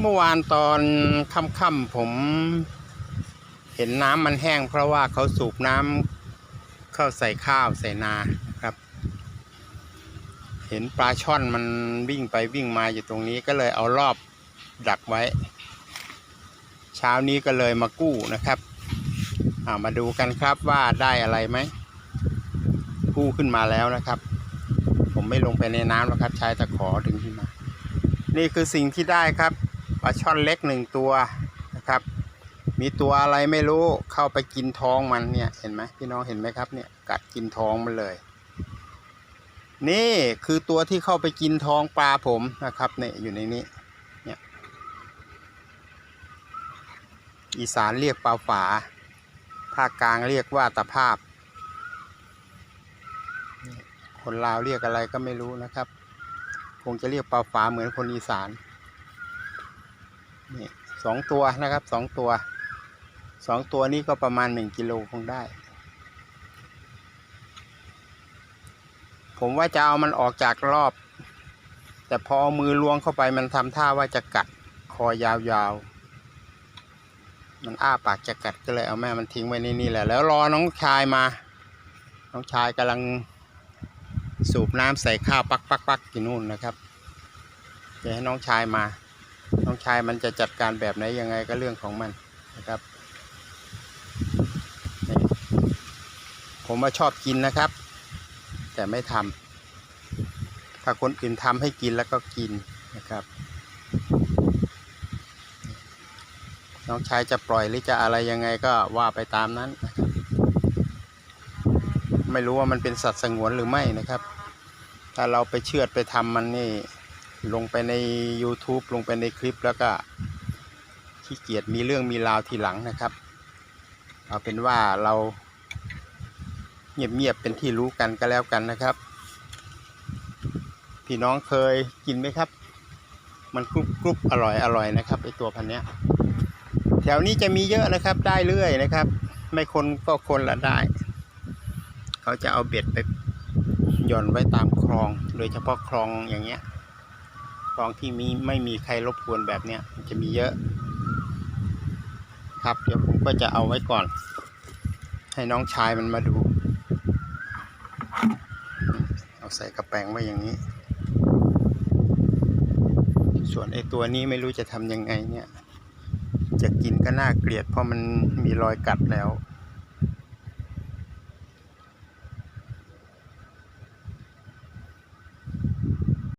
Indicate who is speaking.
Speaker 1: เมื่อวานตอนค่ำๆผมเห็นน้ำมันแห้ง เพราะว่าเขาสูบน้ำเข้าใส่ข้าวใส่นาครับ เห็นปลาช่อนมันวิ่งไปวิ่งมาอยู่ตรงนี้ก็เลยเอารอบดักไว้ เช้านี้ก็เลยมากู้นะครับอ่ามาดูกันครับว่าได้อะไรไหมกู้ขึ้นมาแล้วนะครับ ผมไม่ลงไปในน้ำแล้วครับใช้ตะขอดึงขึ้นมา นี่คือสิ่งที่ได้ครับปลาช่อนเล็กหนึ่งตัวนะครับ มีตัวอะไรไม่รู้เข้าไปกินท้องมันเนี่ยเห็นไหมพี่น้องเห็นไหมครับเนี่ยกัดกินท้องมันเลย นี่คือตัวที่เข้าไปกินท้องปลาผมนะครับเนี่ยอยู่ในนี้เนี่ยอีสานเรียกปลาฝาภาคกลางเรียกว่าตะภาพ คนลาวเรียกอะไรก็ไม่รู้นะครับ คงจะเรียกปลาฝาเหมือนคนอีสานนี่สองตัวนะครับสองตัวสองตัวนี้ก็ประมาณหนึ่งกิโลคงได้ ผมว่าจะเอามันออกจากรอบ แต่พอเอามือล้วงเข้าไปมันทำท่าว่าจะกัดคอยาวๆ มันอ้าปากจะกัดก็เลยเอาแม่มันทิ้งไว้ในนี่แหละ แล้วรอน้องชายมา น้องชายกำลัง สูบน้ำใส่ข้าวปักปักปักที่นู่นนะครับเดี๋ยวให้น้องชายมา น้องชายมันจะจัดการแบบไหนยังไงก็เรื่องของมันนะครับ ผมว่าชอบกินนะครับ แต่ไม่ทำถ้าคนอื่นทำให้กินแล้วก็กินนะครับ น้องชายจะปล่อยหรือจะอะไรยังไงก็ว่าไปตามนั้นนะครับ ไม่รู้ว่ามันเป็นสัตว์สงวนหรือไม่นะครับ ถ้าเราไปเชือดไปทำมันนี่ลงไปใน YouTube ลงไปในคลิปแล้วก็ขี้เกียจมีเรื่องมีราวทีหลังนะครับ เอาเป็นว่าเราเงียบๆเป็นที่รู้กันก็แล้วกันนะครับ พี่น้องเคยกินไหมครับ มันกรุบกรุบอร่อยอร่อยนะครับไอตัวพันเนี้ย แถวนี้จะมีเยอะนะครับได้เรื่อยนะครับ ไม่คนก็คนละได้ เขาจะเอาเบ็ดไปหย่อนไว้ตามคลอง โดยเฉพาะคลองอย่างเงี้ย คลองที่มีไม่มีใครรบกวนแบบเนี้ยจะมีเยอะ ครับ เดี๋ยวผมก็จะเอาไว้ก่อน ให้น้องชายมันมาดู เอาใส่กระแปงไว้อย่างนี้ ส่วนไอตัวนี้ไม่รู้จะทำยังไงเนี่ย จะกินก็น่าเกลียดเพราะมันมีรอยกัดแล้ว